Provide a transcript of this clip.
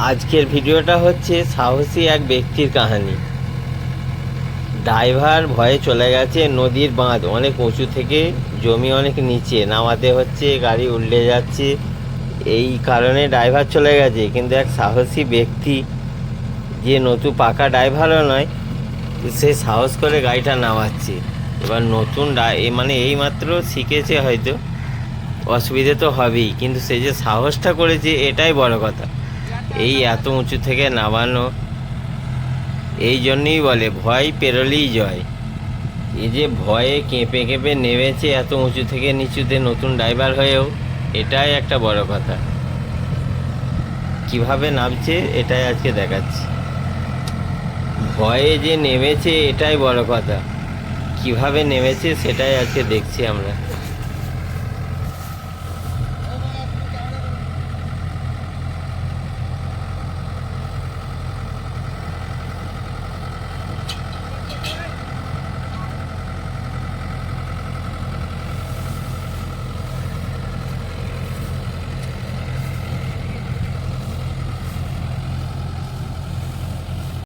আজকের ভিডিওটা হচ্ছে সাহসী এক ব্যক্তির কাহিনী। ড্রাইভার ভয়ে চলে গেছে নদীর বাঁধ, অনেক উঁচু থেকে জমি অনেক নিচে। নামাতে হচ্ছে, গাড়ি উল্টে যাচ্ছে। এই কারণে ড্রাইভার চলে গেছে। কিন্তু এক সাহসী ব্যক্তি যে নতুন পাকা ড্রাইভারও নয়, সে সাহস করে গাড়িটা নামাচ্ছে। এবার নতুন এ মানে এইমাত্র শিখেছে হয়তো। অসুবিধে তো হবেই। কিন্তু সে যে সাহসটা করেছে, এটাই বড় কথা। এই এত উঁচু থেকে নামানো, এই জন্যই বলে ভয় পেরোলেই জয়। এই যে ভয়ে কেঁপে কেঁপে নেমেছে এত উঁচু থেকে নিচুতে নতুন ড্রাইভার হয়েও, এটাই একটা বড় কথা। কীভাবে নামছে, এটাই আজকে দেখাচ্ছি। ভয়ে যে নেমেছে, এটাই বড় কথা। কীভাবে নেমেছে, সেটাই আজকে দেখছি আমরা।